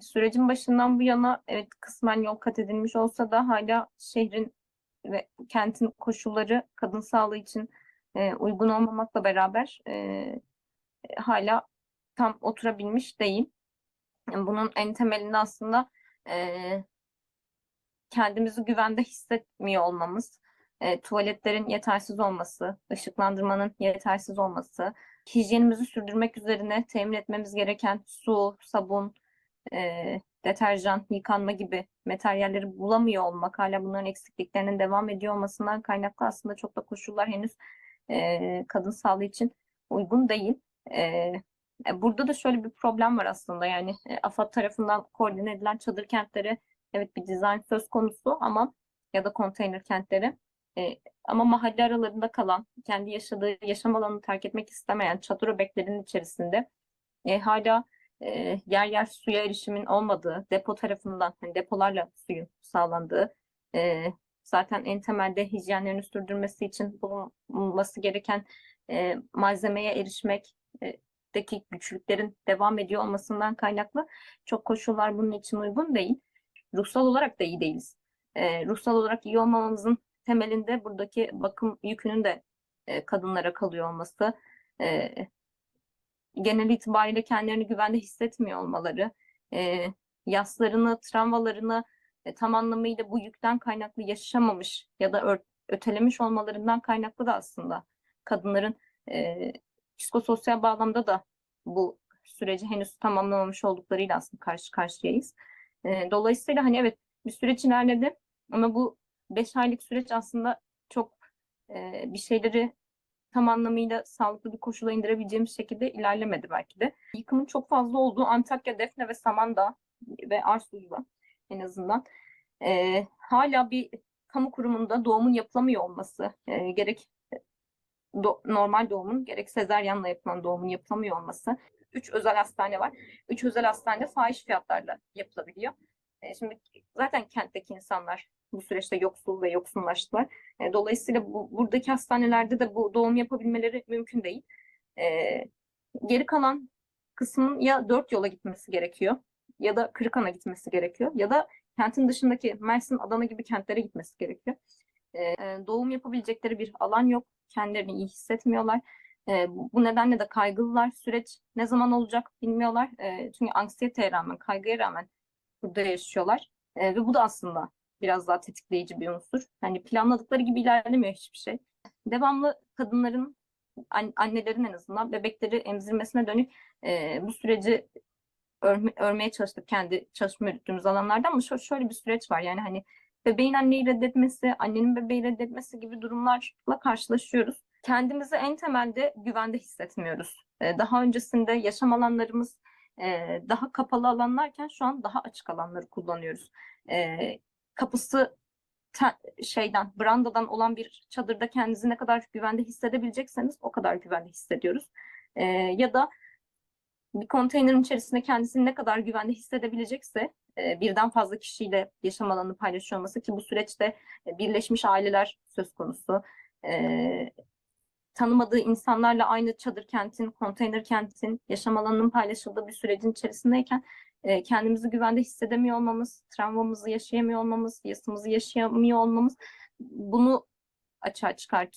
Sürecin başından bu yana evet kısmen yol kat edilmiş olsa da hala şehrin ve kentin koşulları kadın sağlığı için e, uygun olmamakla beraber e, hala tam oturabilmiş değil. Bunun en temelinde aslında e, kendimizi güvende hissetmiyor olmamız, e, tuvaletlerin yetersiz olması, ışıklandırmanın yetersiz olması, hijyenimizi sürdürmek üzerine temin etmemiz gereken su, sabun, e, deterjan, yıkanma gibi materyalleri bulamıyor olmak, hala bunların eksikliklerinin devam ediyor olmasından kaynaklı aslında çok da koşullar henüz e, kadın sağlığı için uygun değil. E, e, burada da şöyle bir problem var aslında yani e, AFAD tarafından koordine edilen çadır kentleri evet bir dizayn söz konusu ama ya da konteyner kentleri e, ama mahalle aralarında kalan, kendi yaşadığı yaşam alanını terk etmek istemeyen çadır öbeklerinin içerisinde e, hala e, yer yer suya erişimin olmadığı, depo tarafından, hani depolarla suyun sağlandığı, e, zaten en temelde hijyenlerini sürdürmesi için bulunması gereken e, malzemeye erişmek, e, deki güçlüklerin devam ediyor olmasından kaynaklı çok koşullar bunun için uygun değil. Ruhsal olarak da iyi değiliz. E, ruhsal olarak iyi olmamamızın temelinde buradaki bakım yükünün de e, kadınlara kalıyor olması, e, genel itibariyle kendilerini güvende hissetmiyor olmaları, e, yaslarını, travmalarını e, tam anlamıyla bu yükten kaynaklı yaşamamış ya da ötelemiş olmalarından kaynaklı da aslında kadınların e, psikososyal bağlamda da bu süreci henüz tamamlamamış olduklarıyla aslında karşı karşıyayız. E, dolayısıyla hani evet bir süreç ilerledi ama bu beş aylık süreç aslında çok e, bir şeyleri tam anlamıyla sağlıklı bir koşula indirebileceğimiz şekilde ilerlemedi belki de. Yıkımın çok fazla olduğu Antakya, Defne ve Samandağ ve Arsuz'da en azından e, hala bir kamu kurumunda doğumun yapılamıyor olması e, gerek do- normal doğumun gerek sezaryenle yapılan doğumun yapılamıyor olması. Üç özel hastane var. Üç özel hastane fahiş fiyatlarla yapılabiliyor. E, şimdi zaten kentteki insanlar bu süreçte yoksul ve yoksunlaştılar. E, dolayısıyla bu, buradaki hastanelerde de bu doğum yapabilmeleri mümkün değil. E, geri kalan kısmın ya dört yola gitmesi gerekiyor ya da Kırıkhan'a gitmesi gerekiyor ya da kentin dışındaki Mersin, Adana gibi kentlere gitmesi gerekiyor. Doğum yapabilecekleri bir alan yok. Kendilerini iyi hissetmiyorlar. E, bu nedenle de kaygılılar. Süreç ne zaman olacak bilmiyorlar. E, çünkü anksiyeteye rağmen, kaygıya rağmen burada yaşıyorlar. E, ve bu da aslında biraz daha tetikleyici bir unsur. Yani planladıkları gibi ilerlemiyor hiçbir şey. Devamlı kadınların, an- annelerin en azından bebekleri emzirmesine dönük e, bu süreci örme- örmeye çalıştık kendi çalışma yürüttüğümüz alanlarda ama şö- şöyle bir süreç var. Yani hani bebeğin anneyi reddetmesi, annenin bebeği reddetmesi gibi durumlarla karşılaşıyoruz. Kendimizi en temelde güvende hissetmiyoruz. E, daha öncesinde yaşam alanlarımız daha kapalı alanlarken şu an daha açık alanları kullanıyoruz. Kapısı şeyden, brandadan olan bir çadırda kendinizi ne kadar güvende hissedebilecekseniz o kadar güvende hissediyoruz. Ya da bir konteynerin içerisinde kendisini ne kadar güvende hissedebilecekse birden fazla kişiyle yaşam alanını paylaşıyor olması ki bu süreçte birleşmiş aileler söz konusu. Tanımadığı insanlarla aynı çadır kentin, konteyner kentin yaşam alanının paylaşıldığı bir sürecin içerisindeyken e, kendimizi güvende hissedemiyor olmamız, travmamızı yaşayamıyor olmamız, yasımızı yaşayamıyor olmamız bunu açığa çıkartıyor.